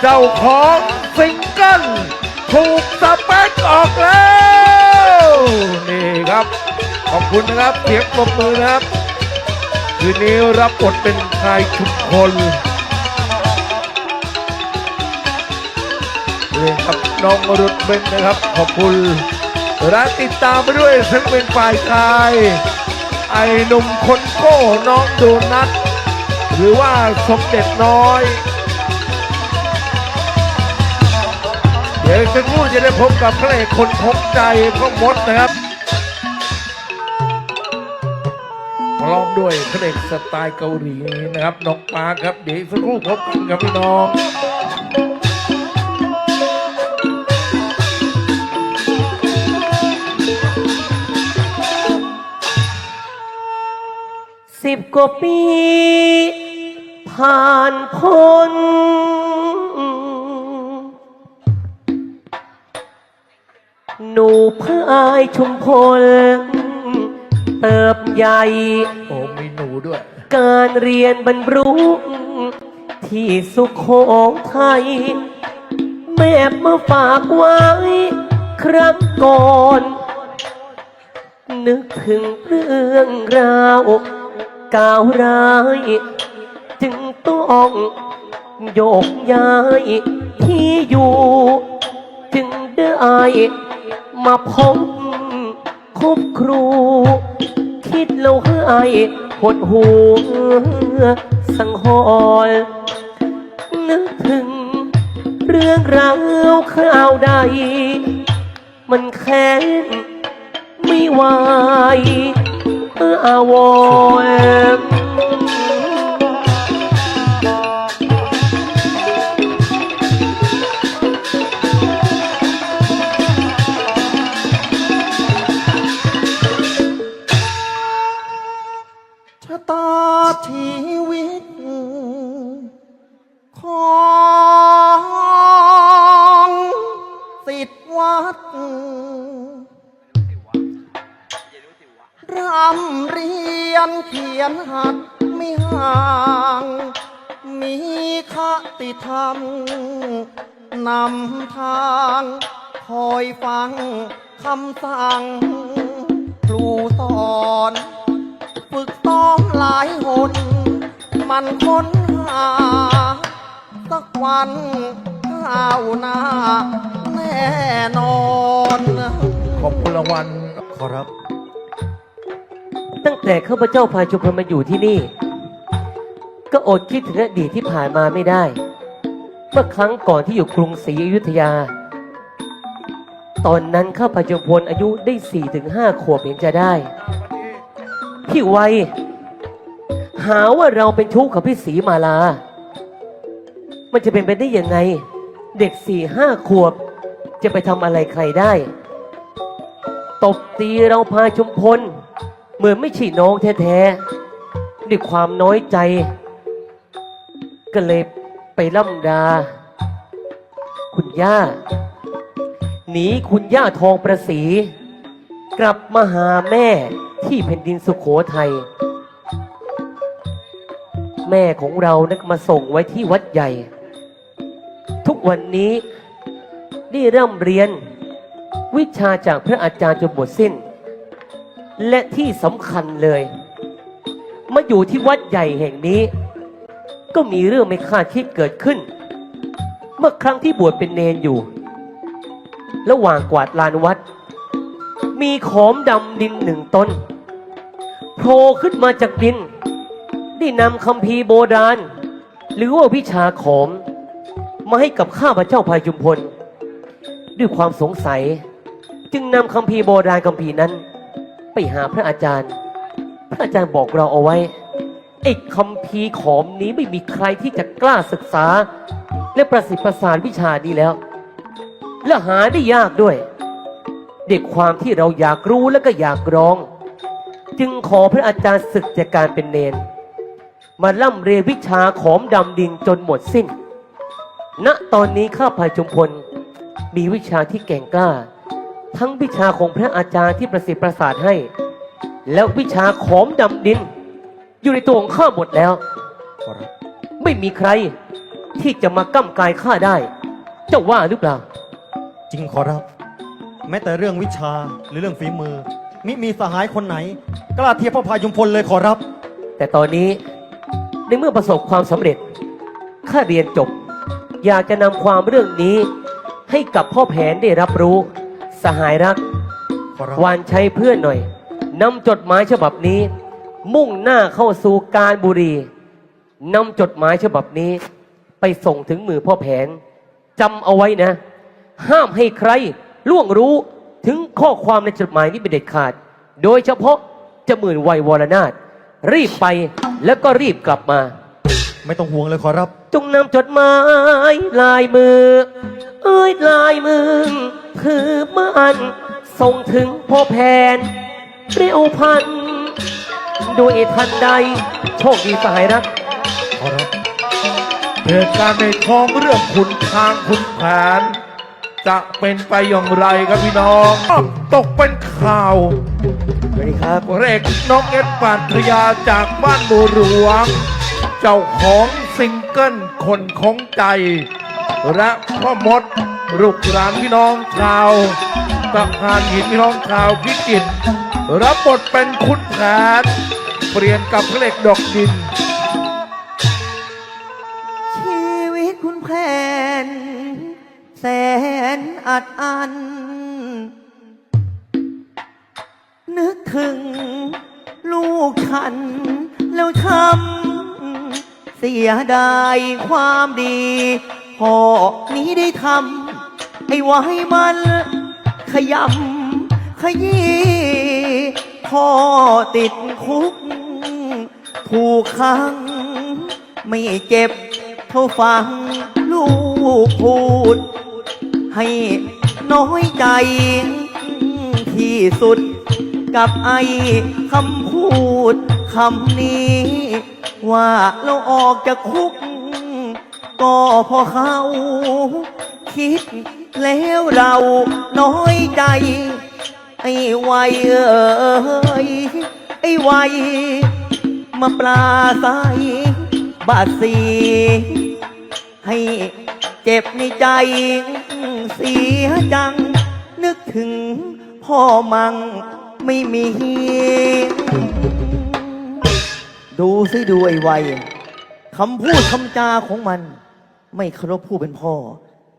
เจ้าของซิงเกิลถูกสเปคออกแล้ว นี่ครับ ขอบคุณนะครับเสียงปรบมือนะครับ คืนนี้รับบทเป็นชายชุมพลเรื่องกับน้องรุดเบนนะครับ ขอบคุณและติดตามไปด้วยทั้งเป็นฝ่ายชาย ไอ้หนุ่มคนโก้น้องโดนัทหรือว่าสมเด็จน้อย ดี๋ยวอีกสักครู่จะได้พบกับพระเอกคนพบใจพ่อมดนะครับพร้อมด้วยพระเอกสไตล์เกาหลีนะครับน้องปาครับ เดี๋ยวอีกสักครู่พบกันกับพี่น้องสิบกว่าปี ผ่านพ้น หนูพายชุมพล เติบใหญ่ โอ้มีหนูด้วย การเรียนบรรลุที่สุขของไทย แม่มาฝากไว้ ครั้งก่อน นึกถึงเรื่องราวกาวร้าย จึงต้องโยกย้ายที่อยู่ จึงได้ มาพบคบครู คิดแล้วให้หดหูสังหรณ์นึกถึง เรื่องราวข่าวใด มันแค้นไม่ไหวเอออาวร ชีวิต ของสิทธิวัดรำเรียนเขียนหัดไม่ห่าง มีคติธรรมนำทาง คอยฟังคำสั่ง มันค้นหา สักวันข้าวหน้าแน่นอน ขอบคุณรางวัลขอรับ ตั้งแต่ข้าพเจ้าพาชุมพลมาอยู่ที่นี่ ก็อดคิดถึงอดีตที่ผ่านมาไม่ได้ เมื่อครั้งก่อนที่อยู่กรุงศรีอยุธยา ตอนนั้นข้าพเจ้าพลอายุได้สี่ถึงห้าขวบเห็นจะได้ พี่ไวยหาว่าเราเป็นชู้กับพี่ศรีมาลา มันจะเป็นไปได้ยังไง เด็กสี่ห้าขวบ จะไปทำอะไรใครได้ ตบตีเราพาชุมพล เหมือนไม่ใช่น้องแท้ๆด้วยความน้อยใจ ก็เลยไปล่ำดา คุณย่า หนีคุณย่าทองประสี กลับมาหาแม่ที่แผ่นดินสุขโขทัย แม่ของเรานักมาส่งไว้ที่วัดใหญ่ ทุกวันนี้ได้ร่ำเรียนวิชาจากพระอาจารย์จนหมดสิ้น และที่สำคัญเลยมาอยู่ที่วัดใหญ่แห่งนี้ ก็มีเรื่องไม่คาดคิดเกิดขึ้น เมื่อครั้งที่บวชเป็นเนนอยู่ ระหว่างกวาดลานวัด มีขอมดำดินหนึ่งต้นโผล่ขึ้นมาจากดิน ได้นำคำพีโบราณ หรือว่าวิชาขอม มาให้กับข้าพเจ้าพายจุมพล ด้วยความสงสัย จึงนำคำพีโบราณคำพีนั้น ไปหาพระอาจารย์ พระอาจารย์บอกเราเอาไว้ไอ้คำพีขอมนี้ไม่มีใครที่จะกล้าศึกษา และประสิทธิ์ประสานวิชานี้แล้ว และหาได้ยากด้วย เด็กความที่เราอยากรู้และก็อยากร้อง จึงขอพระอาจารย์ศึกจากการเป็นเนน มาล่ำเรียนวิชาขอมดำดินจนหมดสิ้น ณ ตอนนี้ข้าพายจุมพล มีวิชาที่เก่งกล้า ทั้งวิชาของพระอาจารย์ที่ประสิทธิ์ประสาทให้ แล้ววิชาขอมดำดิน อยู่ในตัวของข้าหมดแล้ว ไม่มีใครที่จะมาก้ำกายข้าได้ เจ้าว่าหรือเปล่า จริงขอรับ แม้แต่เรื่องวิชาหรือเรื่องฝีมือ มิมีสหายคนไหน กล้าเทียบพ่อพายุมพลเลยขอรับ แต่ตอนนี้ ในเมื่อประสบความสำเร็จข้าเรียนจบ อยากจะนำความเรื่องนี้ ให้กับพ่อแผนได้รับรู้ สหายรัก วานใช้เพื่อนหน่อยนำจดหมายฉบับนี้ มุ่งหน้าเข้าสู่การบุรีนำจดหมายฉบับนี้ ไปส่งถึงมือพ่อแผนจำเอาไว้นะ ห้ามให้ใครล่วงรู้ถึงข้อความในจดหมายนี้เป็นเด็ดขาด โดยเฉพาะเจะหมื่นวัยวรนาถ รีบไปแล้วก็รีบกลับมา ไม่ต้องห่วงเลยขอรับ จงนำจดหมายลายมือ เอ้ยลายมือถือมันส่งถึงพ่อแผนเร็วพันโดยทันใด โชคดีสหายรัก ขอรับเหตุการณ์ในท้องเรื่องขุนทางขุนแผน จะเป็นไปอย่างไรครับพี่น้องตกเป็นข่าว สวัสดีครับ เรกน้องเอ็ดปาทยาจากบ้านบัวหลวง เจ้าของซิงเกิลคนของใจ และพ่อมดลูกหลานพี่น้องชาวตะพานหินพี่น้องชาวพิจิตรรับบทเป็นคุณแผนเปลี่ยนกับพระเอกดอกดิน แสนอัดอัน นึกถึงลูกฉัน แล้วช้ำเสียดายความดีพ่อนี้ได้ทำให้ไว้มัน ขยำขยี้พ่อติดคุก ถูกขัง ไม่เจ็บเท่าฟังลูกพูด ให้น้อยใจ ที่สุดกับไอ้คำพูดคำนี้ ว่าเราออกจากคุก ก็พอเขาคิดแล้วเราน้อยใจ ไอ้วัยเอ้ยไอ้วัยมาปลาใสบาดสีให้เจ็บในใจ เสียจัง นึกถึงพ่อมังไม่มีดูสิดูไอ้ไวคำพูดคำจาของมัน ไม่เคารพผู้เป็นพ่อ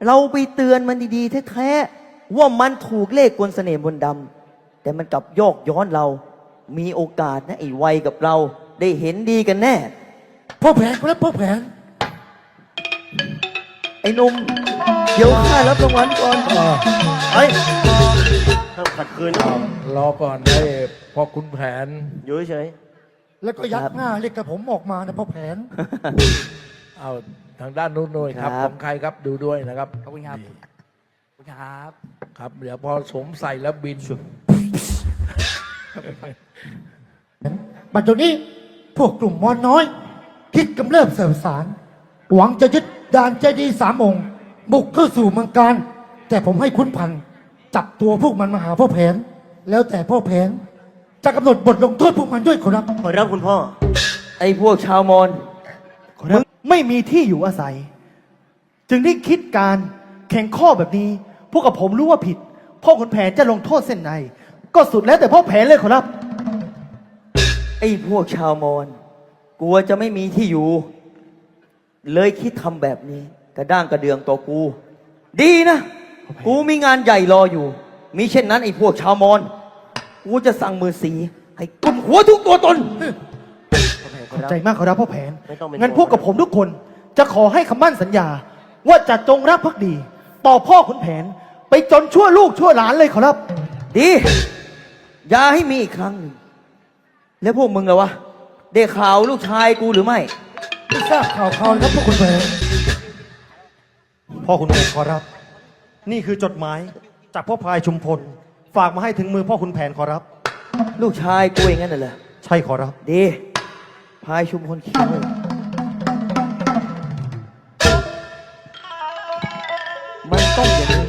เราไปเตือนมันดีๆแท้ๆว่ามันถูกเลขกลเสน่ห์บนดำแต่มันกลับโยกย้อนเรา มีโอกาสนะไอ้ไวกับเราได้เห็นดีกันแน่ พ่อแผนครับพ่อแผน ไอ้หนุ่ม เดี๋ยวข้ารับรางวัลก่อนเฮ้ยถ้าขัดคืนเอารอก่อนได้พอคุณแผน อยู่เฉยแล้วก็ยัดครับหน้าเรียกกับผมออกมานะพ่อแผน เอาทางด้านนู้นด้วยครับคขรับองใครครับดูด้วยนะครับ ขอบคุณครับขอบคุณครับครับ เดี๋ยวพอสวมใส่แล้วบินบัดเดี๋ยวนี้พวกกลุ่มมอนน้อย คิดกำเริบเสริมสาร หวังจะยึดด่านเจดีย์สามองค์ บุกเข้าสู่เมืองการ แต่ผมให้คุณพันธุ์จับตัวพวกมันมาหาพ่อแผน แล้วแต่พ่อแผน จะกำหนดบทลงโทษพวกมันด้วยครับ ขอรับคุณพ่อ ไอ้พวกชาวมอญมึงไม่มีที่อยู่อาศัย จึงได้คิดการแข่งข้อแบบนี้ พวกกับผมรู้ว่าผิด พ่อขุนแผนจะลงโทษเส้นใน ก็สุดแล้วแต่พ่อแผนเลยขอรับ ไอ้พวกชาวมอญกลัวจะไม่มีที่อยู่ เลยคิดทำแบบนี้ กระด้างกระเดืองต่อกู ดีนะ กูมีงานใหญ่รออยู่ มีเช่นนั้นไอ้พวกชาวมอญกูจะสั่งมือสี ให้กลุ่มหัวทุกตัวตน ขอบใจมากขอรับพ่อแผน ไม่ต้องเป็นงั้นพวกกับผมทุกคนจะขอให้คำมั่นสัญญา ว่าจะจงรักภักดี ต่อพ่อขุนแผน ไปจนชั่วลูกชั่วหลานเลยขอรับ ดี อย่าให้มีอีกครั้งหนึ่งแล้วพวกมึงล่ะวะ ได้ข่าวลูกชายกูหรือไม่ ไม่ทราบข่าวข่าวเลยครับพวกคุณแผน พ่อขุนแผนขอรับ นี่คือจดหมายจากพ่อพลายชุมพล ฝากมาให้ถึงมือพ่อขุนแผนขอรับ ลูกชายกูอย่างนั้นน่ะเหรอใช่ขอรับ ดี พายชุมพลเขียวมันต้องอย่างนี้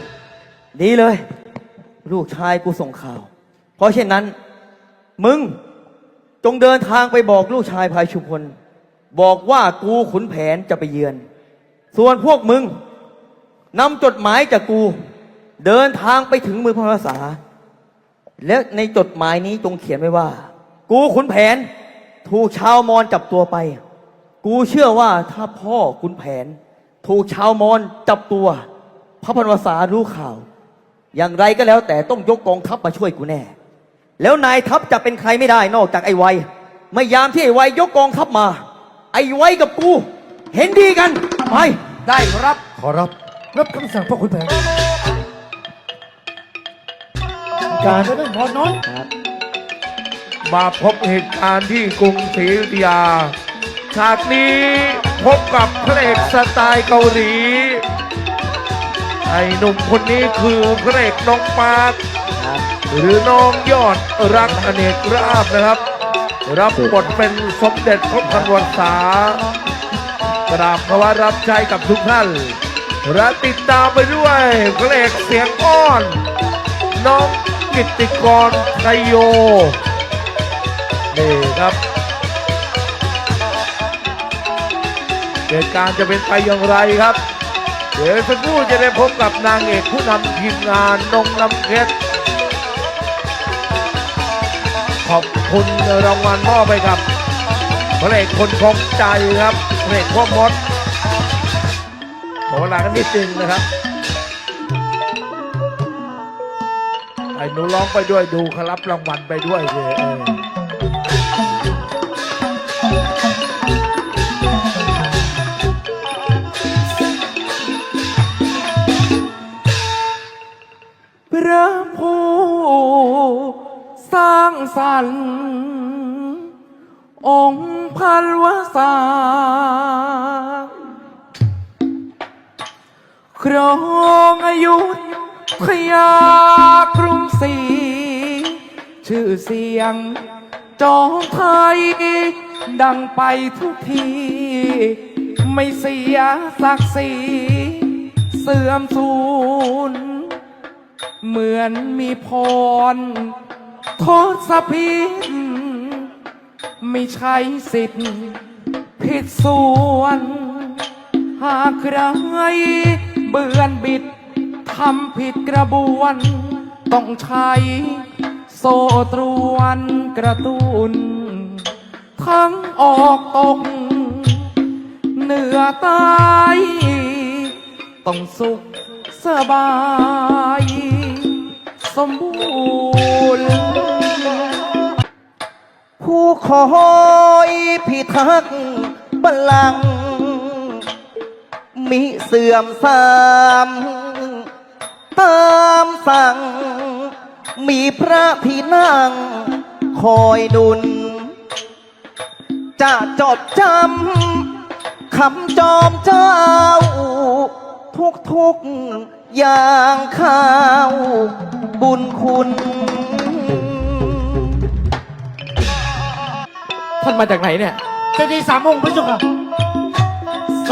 ดีเลย ลูกชายกูส่งข่าว เพราะเช่นนั้น มึง จงเดินทางไปบอกลูกชายพายชุมพล บอกว่ากูขุนแผนจะไปเยือน ส่วนพวกมึง นำจดหมายจากกู เดินทางไปถึงมือพระภาษา และในจดหมายนี้จงเขียนไว้ว่า กูขุนแผน ถูกชาวมอญจับตัวไป กูเชื่อว่าถ้าพ่อขุนแผน ถูกชาวมอญจับตัว พระพันวษารู้ข่าว อย่างไรก็แล้วแต่ต้องยกกองทัพมาช่วยกูแน่ แล้วนายทัพจะเป็นใครไม่ได้นอกจากไอ้ไวไม่ยามที่ไอ้ไวยกกองทัพมา ไอ้ไวกับกู เห็นดีกัน ไป ได้ครับ ขอรับ รับคำสั่งพ่อขุนแผนการจะได้หมอน้อยมาพบเหตุการณ์ที่กรุงศรีอยุธยา ฉากนี้พบกับพระเอกสไตล์เกาหลี ไอ้หนุ่มคนนี้คือพระเอกน้องปาร์คหรือน้องยอดรักอเนกราบนะครับ รับบทเป็นสมเด็จพระพันวษากราบพระว่ารับใช้กับทุกท่าน และติดตามไปด้วยเพระเอกเสียงอ้อน น้องกิติกรไทยโย นี่ครับเหตุการณ์จะเป็นไปอย่างไรครับ เดี๋ยวสักครู่จะได้พบกับนางเอกผู้นำทีมงานนงน้ำเพชรขอบคุณรางวัลมอบไปกับพระเอกคนของใจครับพระเอกพ่อมด ขอเวลากันนิดนึงนะครับไอ้หนูร้องไปด้วยดูเขารับรางวัลไปด้วยเลยเออพระผู้สร้างสรรค์องค์พันวษา ครองอายุทยากรุงศรีชื่อเสียง จอมไทย ดังไปทุกที ไม่เสียศักดิ์ศรีเสื่อมสูญเหมือนมีพรทศพิษไม่ใช่สิทธิ์ผิดส่วน หากใคร เบือนบิดทำผิดกระบวน ต้องใช้โซตรวนกระตุน ทั้งออกตก เหนือใต้ต้องสุขสบาย สมบูรณ์ ผู้คอยพิทักษ์บัลลังก์ มิเสื่อมสามตามสั่ง มีพระที่นั่ง คอยดุล จะจดจำคำจอมเจ้า ทุกทุกๆอย่างข้าว บุญคุณท่านมาจากไหนเนี่ย เจดีย์สามองค์พระเจ้าค่ะ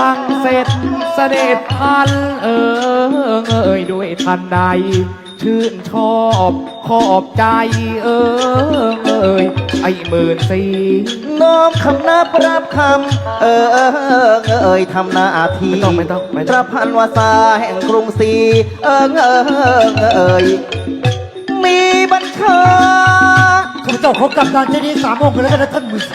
สั่งเสร็จเสด็จพันเออเอ่ยด้วยทันใด ชื่นชอบขอบใจเออเอ่ยไอ้หมื่นสีน้อมคำนับรับคำเออเออเอ่ยทำหน้าทีไม่ต้องไม่ต้องไม่พต้อระงพันวาสาแห่งกรุงศรีเออเออเอ่ยมีบัญชา ข้าพเจ้าขอกลับดานเจดีย์สามองค์กันแล้วกันนะท่านมือ